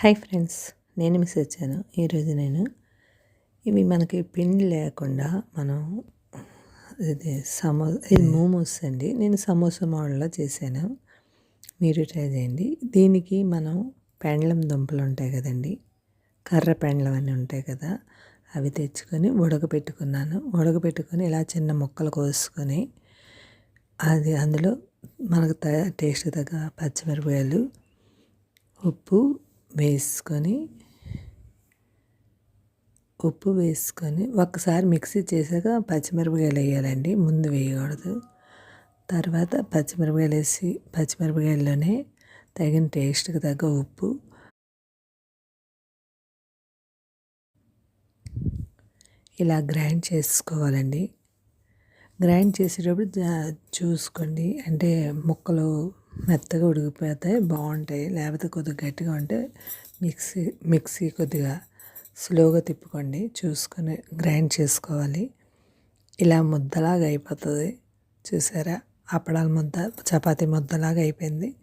Hi friends నేను miss వచ్చాను. ఈరోజు నేను ఇవి మనకి పిండి లేకుండా మనం ఇది సమో ఇది మోమోస్ అండి. నేను సమోసా మోడల్లో చేశాను. మీరు ట్రై చేయండి. దీనికి మనం పెండలం దుంపలు ఉంటాయి కదండి. కర్ర పెండలం అని ఉంటాయి కదా అవి తెచ్చుకొని ఉడకబెట్టుకున్నాను ఉడకబెట్టుకొని ఇలా చిన్న ముక్కలు కోసుకొని అది అందులో మనకు టేస్ట్ తగ్గ పచ్చిమిరపకాయలు ఉప్పు వేసుకొని ఉప్పు వేసుకొని ఒక్కసారి మిక్సీ చేశాక పచ్చిమిరపకాయలు వేయాలండి. ముందు వేయకూడదు. తర్వాత పచ్చిమిరపకాయలు వేసి పచ్చిమిరపకాయల్లోనే తగిన టేస్ట్కి తగ్గ ఉప్పు. ఇలా గ్రైండ్ చేసుకోవాలండి. గ్రైండ్ చేసేటప్పుడు చూసుకోండి. అంటే ముక్కలు మెత్తగా ఉడికిపోతే బాగుంటాయి. లేకపోతే కొద్దిగా గట్టిగా ఉంటే మిక్సీ మిక్సీ కొద్దిగా స్లోగా తిప్పుకోండి. చూసుకొని గ్రైండ్ చేసుకోవాలి. ఇలా ముద్దలాగా అయిపోతుంది. చూసారా? అప్పడాల ముద్ద చపాతీ ముద్దలాగా అయిపోయింది.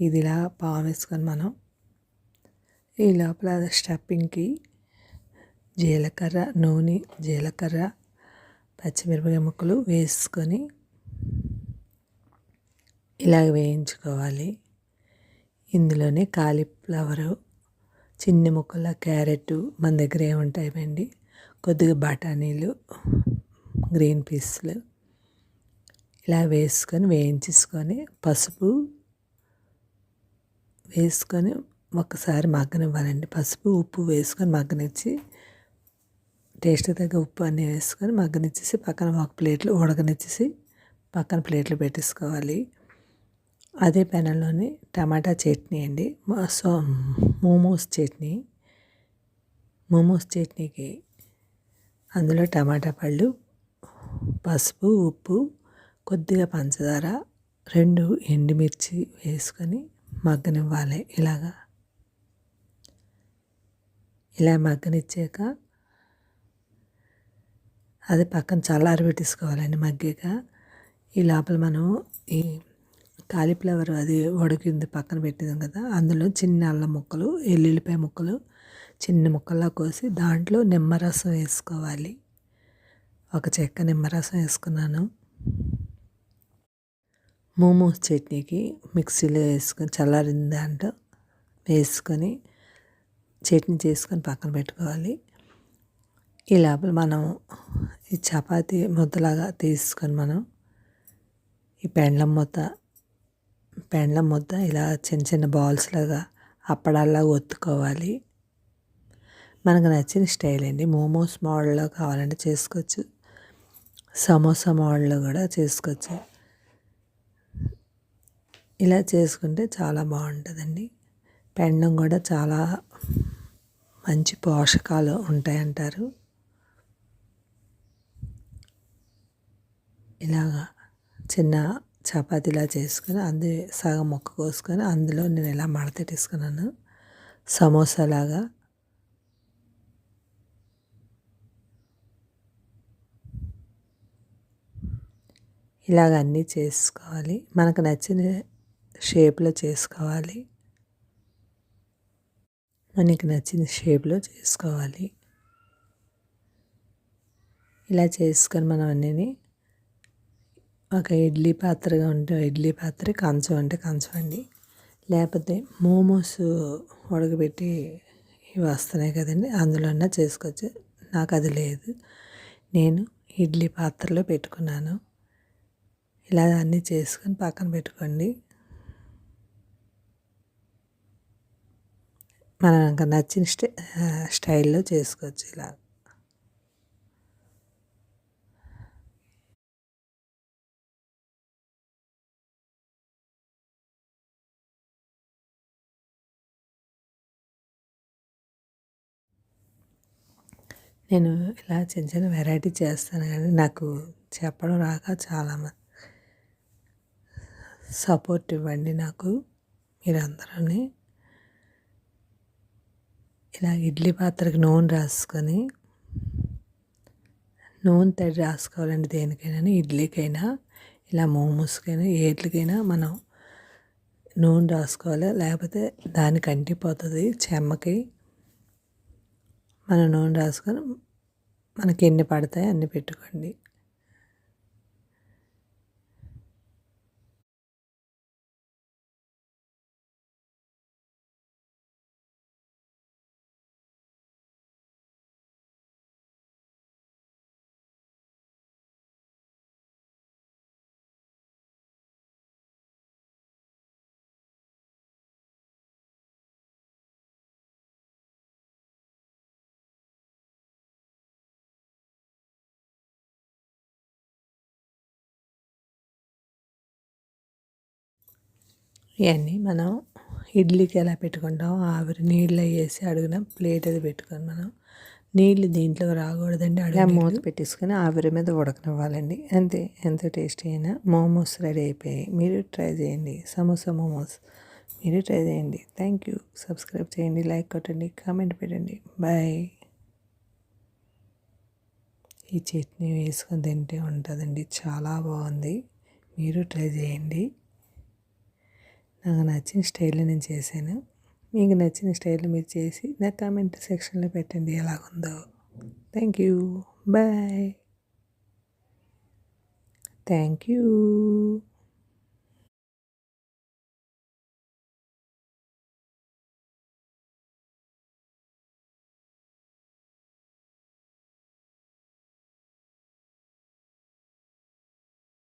ఇది ఇలా పావు వేసుకొని మనం ఈ లోపల స్టఫింగ్కి జీలకర్ర నూనె జీలకర్ర పచ్చిమిరపకాయ ముక్కలు వేసుకొని ఇలాగ వేయించుకోవాలి. ఇందులోనే కాలీఫ్లవరు చిన్న ముక్కల క్యారెట్ మన దగ్గర ఏముంటాయండి కొద్దిగా బఠానీలు గ్రీన్ పీస్లు ఇలా వేసుకొని వేయించేసుకొని పసుపు వేసుకొని ఒకసారి మగ్గనివ్వాలండి. పసుపు ఉప్పు వేసుకొని మగ్గనిచ్చి టేస్ట్ తగ్గ ఉప్పు అన్నీ వేసుకొని మగ్గనిచ్చేసి పక్కన ఒక ప్లేట్లు ఉడకనిచ్చేసి పక్కన ప్లేట్లు పెట్టేసుకోవాలి. అదే పెనంలోని టమాటా చట్నీ అండి. సో మోమోస్ చట్నీ. మోమోస్ చట్నీకి అందులో టమాటా పళ్ళు పసుపు ఉప్పు కొద్దిగా పంచదార రెండు ఎండుమిర్చి వేసుకొని మగ్గనివ్వాలి ఇలాగా. ఇలా మగ్గనిచ్చాక అది పక్కన చల్లారి పెట్టేసుకోవాలండి మగ్గాక. ఈ లోపల మనం ఈ కాలీఫ్లవర్ అది ఉడికింది పక్కన పెట్టింది కదా. అందులో చిన్న అల్లం ముక్కలు ఎల్లుల్లిపాయ ముక్కలు చిన్న ముక్కల్లా కోసి దాంట్లో నిమ్మరసం వేసుకోవాలి. ఒక చెక్క నిమ్మరసం వేసుకున్నాను. మోమోస్ చట్నీకి మిక్సీలో వేసుకొని చల్లారిన దాంట్లో వేసుకొని చట్నీ చేసుకొని పక్కన పెట్టుకోవాలి. ఈ లోపల మనం ఈ చపాతీ ముద్దలాగా తీసుకొని మనం ఈ పెండ్లం మూత పెండ్ల ముద్ద ఇలా చిన్న చిన్న బాల్స్ లాగా అప్పడాల్లా ఒత్తుకోవాలి. మనకు నచ్చిన స్టైల్ అండి. మోమోస్ మోడల్లో కావాలంటే చేసుకోవచ్చు. సమోసా మోడల్లో కూడా చేసుకోవచ్చు. ఇలా చేసుకుంటే చాలా బాగుంటుందండి. పెండం కూడా చాలా మంచి పోషకాలు ఉంటాయంటారు. ఇలాగా చిన్న చపాతీలా చేసుకొని అందు సగం మొక్క కోసుకొని అందులో నేను ఎలా మడతెట్టేసుకున్నాను సమోసాలాగా. ఇలాగ అన్నీ చేసుకోవాలి. మనకు నచ్చిన షేప్లో చేసుకోవాలి. మనకి నచ్చిన షేప్లో చేసుకోవాలి. ఇలా చేసుకొని మనం అన్నీ ఒక ఇడ్లీ పాత్రగా ఉంటే ఇడ్లీ పాత్ర కంచం అంటే కంచం అండి. లేకపోతే మోమోస్ ఉడకబెట్టి ఇవి వస్తున్నాయి కదండి అందులోనే చేసుకోవచ్చు. నాకు అది లేదు. నేను ఇడ్లీ పాత్రలో పెట్టుకున్నాను. ఇలా అన్నీ చేసుకొని పక్కన పెట్టుకోండి. మనకు నచ్చిన స్టై స్టైల్లో చేసుకోవచ్చు ఇలా. నేను ఇలా చిన్న చిన్న వెరైటీ చేస్తాను కానీ నాకు చెప్పడం రాక చాలా సపోర్ట్ ఇవ్వండి నాకు మీరందరూ ఇలా ఇడ్లీ పాత్రకి నూనె రాసుకొని నూనె తడి రాసుకోవాలండి దేనికైనా ఇడ్లీకైనా ఇలా మోమోస్కైనా ఏట్లకైనా మనం నూనె రాసుకోవాలి లేకపోతే దానికి అంటిపోతుంది చెమ్మకి. మనం నూనె రాసుకొని మనకి ఎన్ని పడతాయి అన్ని పెట్టుకోండి. ఇవన్నీ మనం ఇడ్లీకి ఎలా పెట్టుకుంటాం? ఆవిరి నీళ్ళు వేసి అడుగున ప్లేట్ అది పెట్టుకొని మనం నీళ్ళు దీంట్లో రాకూడదండి అడుగు మూత పెట్టేసుకొని ఆవిరి మీద ఉడకనివ్వాలండి. అంతే ఎంత టేస్టీ అయినా మోమోస్ రెడీ అయిపోయాయి. మీరు ట్రై చేయండి. సమోసా మోమోస్ మీరు ట్రై చేయండి. థ్యాంక్ యూ సబ్స్క్రైబ్ చేయండి. లైక్ కొట్టండి. కామెంట్ పెట్టండి. బాయ్ ఈ చట్నీ వేసుకొని తింటే ఉంటుందండి. చాలా బాగుంది. మీరు ట్రై చేయండి. నాకు నచ్చిన స్టైల్లో నేను చేశాను. మీకు నచ్చిన స్టైల్లో మీరు చేసి నా కామెంట్ సెక్షన్లో పెట్టండి ఎలాగుందో. Thank you. Bye. Thank you.